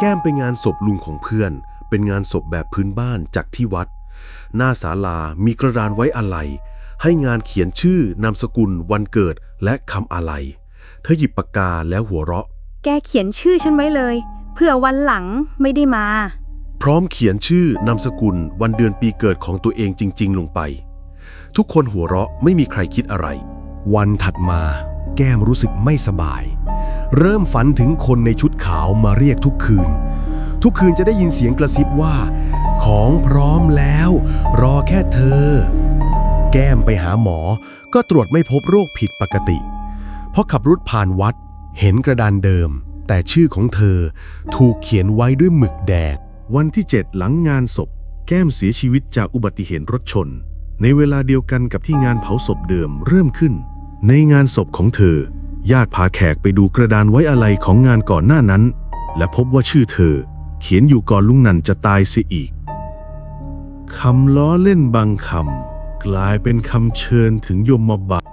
แก้มไปงานศพลุงของเพื่อน เป็นงานศพแบบพื้นบ้านจากที่วัด หน้าศาลามีกระดานไว้อาลัยให้งานเขียนชื่อนามสกุล วันเกิดและคำอาลัยเธอหยิบปากกาแล้วหัวเราะ แกเขียนชื่อฉันไว้เลย เพื่อวันหลังไม่ได้มา พร้อมเขียนชื่อนามสกุลวันเดือนปีเกิดของตัวเองจริง ๆ ลงไป ทุกคนหัวเราะไม่มีใครคิดอะไร วันถัดมา แก้มรู้สึกไม่สบาย เริ่มฝันถึงคนในชุดขาวมาเรียกทุกคืน ทุกคืนจะได้ยินเสียงกระซิบว่า ของพร้อมแล้ว รอแค่เธอ แก้มไปหาหมอ ก็ตรวจไม่พบโรคผิดปกติพอขับรถผ่านวัด เห็นกระดานเดิม แต่ชื่อของเธอ ถูกเขียนไว้ด้วยหมึกแดงวันที่ 7 หลังงานศพ แก้มเสียชีวิตจากอุบัติเหตุรถชน ในเวลาเดียวกันกับที่งานเผาศพเดิมเริ่มขึ้น ในงานศพของเธอ ญาติพาแขกไปดูกระดานไว้อะไรของงานก่อนหน้านั้น และพบว่าชื่อเธอ เขียนอยู่ก่อนลุงนันจะตายเสียอีกคำล้อเล่นบางคำกลายเป็นคำเชิญถึงยมบาล